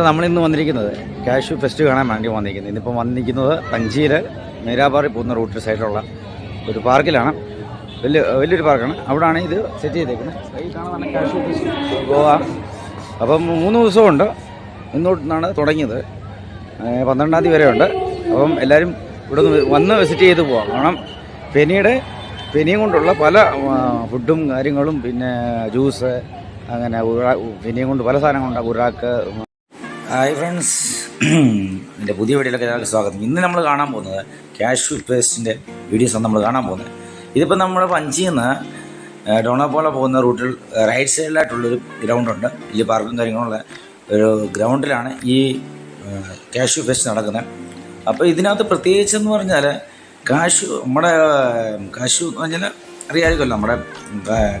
നമ്മളിന്ന് വന്നിരിക്കുന്നത്. Cashew fest കാണാൻ വേണ്ടി വന്നിരിക്കുന്നത് ഇന്നിപ്പോൾ വന്നിരിക്കുന്നത് പഞ്ചിയിൽ മീരാബാറി പോകുന്ന റൂട്ടിൽ സൈഡിലുള്ള ഒരു പാർക്കിലാണ്. വലിയ വലിയൊരു പാർക്കാണ്. അവിടെയാണ് ഇത് സെറ്റ് ചെയ്തേക്കുന്നത്. ഈ ഫെസ്റ്റ് ഗോവ. അപ്പം മൂന്ന് ദിവസമുണ്ട് ഇന്നോട്ടാണ് തുടങ്ങിയത്. പന്ത്രണ്ടാം തീയതി വരെ ഉണ്ട് അപ്പം എല്ലാവരും ഇവിടെ നിന്ന് വന്ന് വിസിറ്റ് ചെയ്ത് പോവാം. കാരണം പെനിയുടെ പെനിയും കൊണ്ടുള്ള പല ഫുഡും കാര്യങ്ങളും പിന്നെ ജ്യൂസ് അങ്ങനെ പെനിയും കൊണ്ട് പല സാധനങ്ങളുണ്ട്. ഉറാക്ക് ഹായ് ഫ്രണ്ട്സ് എന്റെ പുതിയ വീഡിയോയിലേക്ക് എല്ലാവർക്കും സ്വാഗതം. ഇന്ന് നമ്മൾ കാണാൻ പോകുന്നത് ക്യാഷ് പേസ്റ്റിന്റെ വീഡിയോസാണ് നമ്മൾ കാണാൻ പോകുന്നത്. ഇതിപ്പോൾ നമ്മുടെ പഞ്ചിയിൽ നിന്ന് ഡോണോപോള പോകുന്ന റൂട്ടിൽ റൈറ്റ് സൈഡിലായിട്ടുള്ളൊരു ഗ്രൗണ്ടുണ്ട് വലിയ പാർക്കും കാര്യങ്ങളുള്ള ഒരു ഗ്രൗണ്ടിലാണ് ഈ ക്യാഷ് ഫെസ്റ്റ് നടക്കുന്നത്. അപ്പോൾ ഇതിനകത്ത് പ്രത്യേകിച്ചെന്ന് പറഞ്ഞാൽ കാശു നമ്മുടെ കാശു എന്ന് പറഞ്ഞാൽ അറിയാമായിരിക്കുമല്ലോ. നമ്മുടെ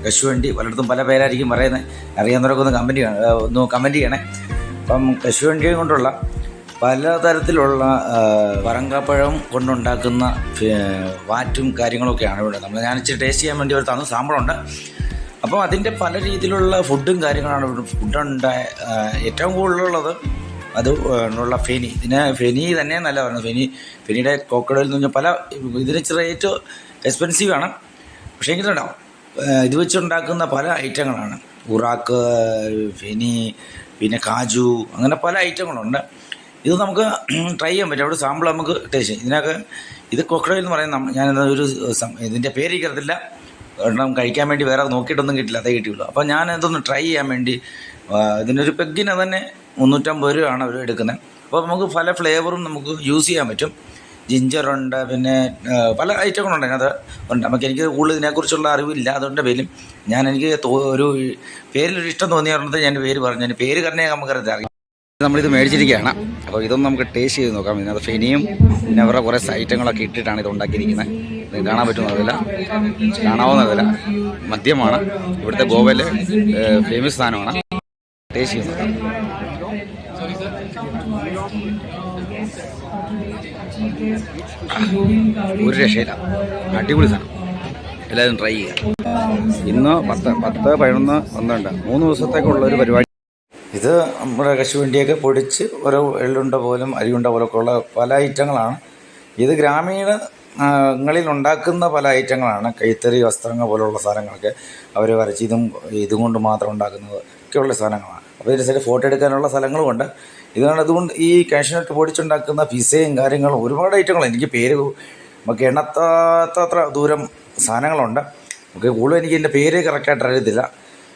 കശുവണ്ടി പലയിടത്തും പല പേരായിരിക്കും പറയുന്നത്. അറിയാവുന്നവരൊക്കെ ഒന്ന് കമന്റ് ഒന്ന് കമന്റ് ചെയ്യണേ. അപ്പം കശുവണ്ടിയും കൊണ്ടുള്ള പലതരത്തിലുള്ള തരത്തിലുള്ള പറങ്കാപ്പഴം കൊണ്ടുണ്ടാക്കുന്ന വാറ്റും കാര്യങ്ങളൊക്കെയാണ് ഇവിടെ. നമ്മൾ ഞാൻ ഇച്ചിരി ടേസ്റ്റ് ചെയ്യാൻ വേണ്ടി ഒരു തന്ന സാമ്പിളുണ്ട് അപ്പോൾ അതിന്റെ പല രീതിയിലുള്ള ഫുഡും കാര്യങ്ങളാണ് ഇവിടെ ഫുഡുണ്ട് ഏറ്റവും കൂടുതലുള്ളത് അത് ഉള്ള ഫെനി. ഇതിന് ഫെനി തന്നെ നല്ല പറയുന്നത്. ഫെനി ഫെനിയുടെ കോക്കഡിൽ എന്ന് പല ഇതിന് റേറ്റ് എക്സ്പെൻസീവാണ് പക്ഷേ എങ്കിലുണ്ടാവും ഇത് വെച്ചുണ്ടാക്കുന്ന പല ഐറ്റങ്ങളാണ്. ഉറാക്ക് ഫെനി പിന്നെ കാജു അങ്ങനെ പല ഐറ്റങ്ങളുണ്ട്. ഇത് നമുക്ക് ട്രൈ ചെയ്യാൻ പറ്റും. അവിടെ സാമ്പിൾ നമുക്ക് ടേസ്റ്റ് ഇതിനൊക്കെ ഇത് കൊക്കഡോയിൽ എന്ന് പറയുന്ന ഞാൻ ഒരു ഇതിന്റെ പേര് കരുതില്ല ഒരെണ്ണം കഴിക്കാൻ വേണ്ടി വേറെ നോക്കിയിട്ടൊന്നും കിട്ടില്ല. അതേ കിട്ടിയുള്ളൂ. അപ്പോൾ ഞാൻ ഇതൊന്ന് ട്രൈ ചെയ്യാൻ വേണ്ടി ഇതിനൊരു പെഗ്ഗിനെ തന്നെ മുന്നൂറ്റമ്പത് രൂപയാണ് അവർ എടുക്കുന്നത് അപ്പോൾ നമുക്ക് പല ഫ്ലേവറും നമുക്ക് യൂസ് ചെയ്യാൻ പറ്റും. ജിഞ്ചറുണ്ട് പിന്നെ പല ഐറ്റങ്ങളുണ്ട് അതിനകത്ത് ഉണ്ട്. നമുക്ക് എനിക്ക് കൂടുതൽ ഇതിനെക്കുറിച്ചുള്ള അറിവില്ല. അതുകൊണ്ട് പേരും ഞാൻ എനിക്ക് ഒരു പേരിലൊരു ഇഷ്ടം തോന്നിയാറുണ്ട് ഞാൻ പേര് പറഞ്ഞു. ഞാൻ പേര് കാരണം നമുക്കറിയാം അറിയാം നമ്മളിത് മേടിച്ചിരിക്കുകയാണ്. അപ്പോൾ ഇതൊന്നും നമുക്ക് ടേസ്റ്റ് ചെയ്ത് നോക്കാം. ഇതിനകത്ത് ഫെനിയും പിന്നെ അവരുടെ കുറേ ഐറ്റങ്ങളൊക്കെ ഇട്ടിട്ടാണ് ഇത് ഉണ്ടാക്കിയിരിക്കുന്നത്. ഇത് കാണാൻ പറ്റുന്നതല്ല. കാണാവുന്നതല്ല. മദ്യമാണ്. ഇവിടുത്തെ ഗോവയിലെ ഫേമസ് സാധനമാണ്. ടേസ്റ്റ് ചെയ്ത് നോക്കാം. ഒരു രക്ഷയില്ല. അടിപൊളി സാധനം. എല്ലാവരും ട്രൈ ചെയ്യുക. ഇന്ന് പത്ത് പത്ത് പതിനൊന്ന് പന്ത്രണ്ട്. മൂന്ന് ദിവസത്തേക്കുള്ള ഒരു പരിപാടി. ഇത് നമ്മുടെ കശുവണ്ടിയൊക്കെ പൊടിച്ച് ഓരോ എള്ളുണ്ട പോലും അരിയുണ്ട പോലൊക്കെ ഉള്ള പല ഐറ്റങ്ങളാണ്. ഇത് ഗ്രാമീണങ്ങളിൽ ങ്ങളിൽ ഉണ്ടാക്കുന്ന പല ഐറ്റങ്ങളാണ്. കൈത്തറി വസ്ത്രങ്ങൾ പോലുള്ള സാധനങ്ങളൊക്കെ അവർ വരച്ച് ഇതും ഇതും കൊണ്ട് മാത്രം ഉണ്ടാക്കുന്നത് ഒക്കെയുള്ള സാധനങ്ങളാണ്. അപ്പോൾ ഇതിന്റെ ഫോട്ടോ എടുക്കാനുള്ള സ്ഥലങ്ങളുമുണ്ട്. ഇതാണ് അതുകൊണ്ട് ഈ കാഷ്നട്ട് പൊടിച്ചുണ്ടാക്കുന്ന പിസയും കാര്യങ്ങളും ഒരുപാട് ഐറ്റങ്ങൾ എനിക്ക് പേര് നമുക്ക് എണ്ണത്താത്ത ദൂരം സാധനങ്ങളുണ്ട്. നമുക്ക് കൂടുതൽ എനിക്ക് എന്റെ പേര് കറക്റ്റായിട്ട് അറിയത്തില്ല.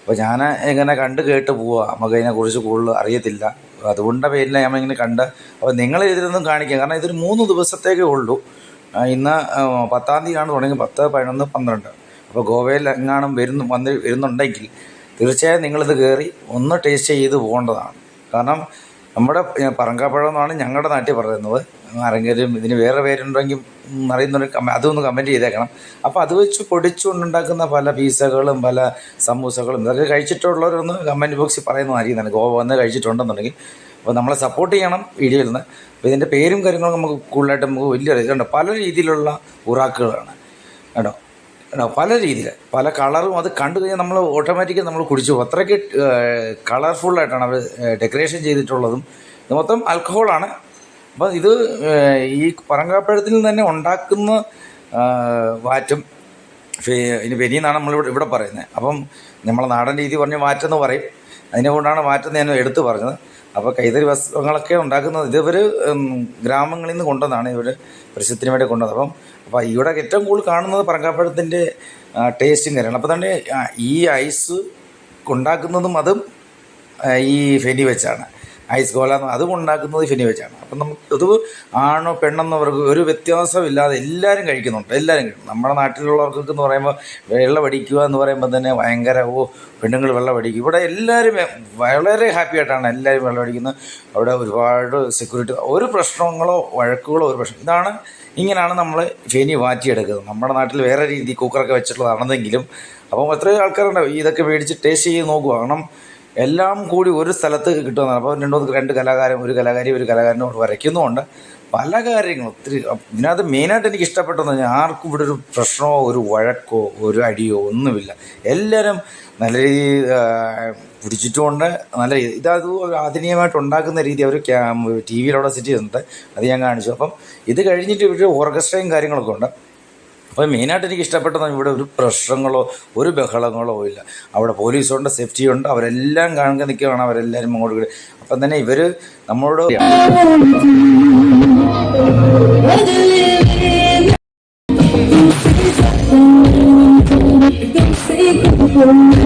അപ്പോൾ ഞാൻ ഇങ്ങനെ കണ്ട് കേട്ട് പോവുക നമുക്ക് അതിനെക്കുറിച്ച് കൂടുതൽ അറിയത്തില്ല. അതുകൊണ്ട പേരിൽ ഞാൻ നമ്മളിങ്ങനെ കണ്ട്. അപ്പോൾ നിങ്ങൾ ഇതിലൊന്നും കാണിക്കുക കാരണം ഇതൊരു മൂന്ന് ദിവസത്തേക്കേ ഉള്ളൂ. ഇന്ന് പത്താം തീയതിയാണ് തുടങ്ങി. പത്ത് പതിനൊന്ന് പന്ത്രണ്ട്. അപ്പോൾ ഗോവയിൽ എങ്ങാനും വരുന്നു വന്ന് വരുന്നുണ്ടെങ്കിൽ തീർച്ചയായും നിങ്ങളിത് കയറി ഒന്ന് ടേസ്റ്റ് ചെയ്ത് പോകേണ്ടതാണ്. കാരണം നമ്മുടെ പറങ്കാപ്പഴം എന്നാണ് ഞങ്ങളുടെ നാട്ടിൽ പറയുന്നത്. ആരെങ്കിലും ഇതിന് വേറെ പേരുണ്ടെങ്കിൽ കമ അതൊന്ന് കമന്റ് ചെയ്തേക്കണം. അപ്പോൾ അത് വെച്ച് പൊടിച്ചുകൊണ്ടുണ്ടാക്കുന്ന പല പീസകളും പല സമൂസകളും ഇതൊക്കെ കഴിച്ചിട്ടുള്ളവരൊന്ന് കമന്റ് ബോക്സിൽ പറയുന്നതായിരിക്കും തന്നെ ഗോവ വന്ന് കഴിച്ചിട്ടുണ്ടെന്നുണ്ടെങ്കിൽ. അപ്പോൾ നമ്മളെ സപ്പോർട്ട് ചെയ്യണം വീഡിയോയിൽ നിന്ന്. അപ്പോൾ ഇതിന്റെ പേരും കാര്യങ്ങളും നമുക്ക് കൂടുതലായിട്ട് നമുക്ക് വലിയ ഇതുണ്ട് പല രീതിയിലുള്ള ഉറാക്കുകളാണ്. കേട്ടോ പല രീതിയിൽ പല കളറും അത് കണ്ടു കഴിഞ്ഞാൽ നമ്മൾ ഓട്ടോമാറ്റിക്കലി നമ്മൾ കുടിച്ചു പോകും. അത്രയ്ക്ക് കളർഫുള്ളായിട്ടാണ് അവർ ഡെക്കറേഷൻ ചെയ്തിട്ടുള്ളതും. ഇത് മൊത്തം ആൽക്കഹോളാണ് അപ്പം ഇത് ഈ പറങ്കാപ്പഴത്തിൽ നിന്ന് തന്നെ ഉണ്ടാക്കുന്ന വാറ്റം ഇനി വെനിയെന്നാണ് നമ്മളിവിടെ ഇവിടെ പറയുന്നത്. അപ്പം നമ്മളെ നാടൻ രീതി പറഞ്ഞ് വാറ്റെന്ന് പറയും. അതിനെ കൊണ്ടാണ് വാറ്റെന്ന് ഞാൻ എടുത്തു പറഞ്ഞത്. അപ്പോൾ കൈതറി വസ്ത്രങ്ങളൊക്കെ ഉണ്ടാക്കുന്നത് ഇതിവർ ഗ്രാമങ്ങളിൽ നിന്ന് കൊണ്ടുവന്നാണ് ഇവർ പ്രസിദ്ധത്തിന് വേണ്ടി കൊണ്ടുവന്നത്. അപ്പം അപ്പോൾ ഇവിടെ ഏറ്റവും കൂടുതൽ കാണുന്നത് പറങ്കാപ്പഴത്തിന്റെ ടേസ്റ്റും കാര്യമാണ് അപ്പോൾ തന്നെ ഈ ഐസ് ഉണ്ടാക്കുന്നതും അതും ഈ ഫെനി വെച്ചാണ്. ഐസ് ഗോല എന്ന് അതും ഉണ്ടാക്കുന്നത് ഫെനി വെച്ചാണ്. അപ്പം നമുക്ക് ഇത് ആണോ പെണ്ണെന്നവർക്ക് ഒരു വ്യത്യാസമില്ലാതെ എല്ലാവരും കഴിക്കുന്നുണ്ട്. എല്ലാവരും കഴിക്കും. നമ്മുടെ നാട്ടിലുള്ളവർക്കൊക്കെ എന്ന് പറയുമ്പോൾ വെള്ളം അടിക്കുക എന്ന് പറയുമ്പോൾ തന്നെ ഭയങ്കര ഓ പെണ്ണുങ്ങൾ വെള്ളം അടിക്കും ഇവിടെ എല്ലാവരും വളരെ ഹാപ്പി ആയിട്ടാണ് എല്ലാവരും വെള്ളം അടിക്കുന്നത് അവിടെ ഒരുപാട് സെക്യൂരിറ്റി ഒരു പ്രശ്നങ്ങളോ വഴക്കുകളോ ഒരു പ്രശ്നം. ഇതാണ് ഇങ്ങനെയാണ് നമ്മൾ ഫെനി മാറ്റിയെടുക്കുന്നത് നമ്മുടെ നാട്ടിൽ വേറെ രീതി കുക്കറൊക്കെ വെച്ചിട്ടുള്ളതാണെന്നെങ്കിലും അപ്പം എത്രയോ ആൾക്കാരുണ്ടാവും ഇതൊക്കെ മേടിച്ച് ടേസ്റ്റ് ചെയ്ത് നോക്കുക. കാരണം എല്ലാം കൂടി ഒരു സ്ഥലത്ത് കിട്ടുന്നതാണ് അപ്പോൾ രണ്ടു രണ്ട് കലാകാരൻ ഒരു കലാകാരി ഒരു കലാകാരനോട് വരയ്ക്കുന്നതുകൊണ്ട് പല കാര്യങ്ങളും ഒത്തിരി ഇതിനകത്ത് മെയിനായിട്ട് എനിക്ക് ഇഷ്ടപ്പെട്ടെന്ന് പറഞ്ഞാൽ ആർക്കും ഇവിടെ ഒരു പ്രശ്നമോ ഒരു വഴക്കോ ഒരു അടിയോ ഒന്നുമില്ല. എല്ലാവരും നല്ല രീതിയിൽ പിടിച്ചിട്ടുമുണ്ട്. നല്ല രീതി ഇതത് ആധുനികമായിട്ട് ഉണ്ടാക്കുന്ന രീതി അവർ ടി വിയിലവിടെ സെറ്റ് ചെയ്തിട്ടുണ്ട് അത് ഞാൻ കാണിച്ചു. അപ്പം ഇത് കഴിഞ്ഞിട്ട് ഇവിടെ ഓർക്കസ്ട്രയും കാര്യങ്ങളൊക്കെ ഉണ്ട്. അപ്പോൾ മെയിനായിട്ട് എനിക്ക് ഇഷ്ടപ്പെട്ടതാണ് ഇവിടെ ഒരു പ്രശ്നങ്ങളോ ഒരു ബഹളങ്ങളോ ഇല്ല അവിടെ പോലീസുണ്ട് സേഫ്റ്റി ഉണ്ട് അവരെല്ലാം കാണുക നിൽക്കുകയാണ് അവരെല്ലാവരും അങ്ങോട്ട് അപ്പം തന്നെ ഇവർ നമ്മളോട് Thank you.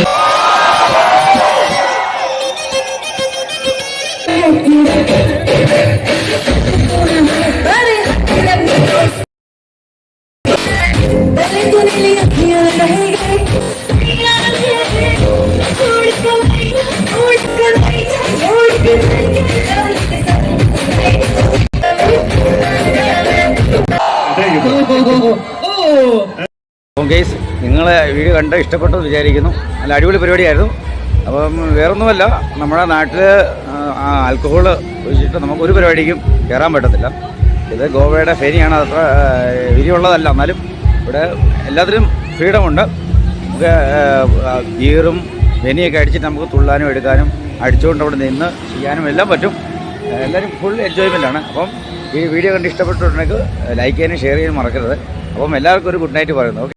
കേസ് നിങ്ങളെ വീഡിയോ കണ്ട് ഇഷ്ടപ്പെട്ടു എന്ന് വിചാരിക്കുന്നു. നല്ല അടിപൊളി പരിപാടിയായിരുന്നു. അപ്പം വേറൊന്നുമല്ല നമ്മുടെ നാട്ടിൽ ആൽക്കഹോൾ ഒഴിച്ചിട്ട് നമുക്ക് ഒരു പരിപാടിക്കും കയറാൻ പറ്റത്തില്ല. ഇത് ഗോവയുടെ ഫെനിയാണ് അത്ര വിരിയുള്ളതല്ല. എന്നാലും ഇവിടെ എല്ലാത്തിനും ഫ്രീഡമുണ്ട് നമുക്ക് ഗീറും വെനിയൊക്കെ അടിച്ചിട്ട് നമുക്ക് തുള്ളാനും എടുക്കാനും അടിച്ചുകൊണ്ട് അവിടെ നിന്ന് ചെയ്യാനും എല്ലാം പറ്റും. എല്ലാവരും ഫുൾ എൻജോയ്മെന്റാണ് അപ്പം ഈ വീഡിയോ കണ്ട് ഇഷ്ടപ്പെട്ടിട്ടുണ്ടെങ്കിൽ ലൈക്ക് ചെയ്യാനും ഷെയർ ചെയ്യാനും മറക്കരുത്. അപ്പം എല്ലാവർക്കും ഒരു ഗുഡ് നൈറ്റ് പറയുന്നു. ഓക്കെ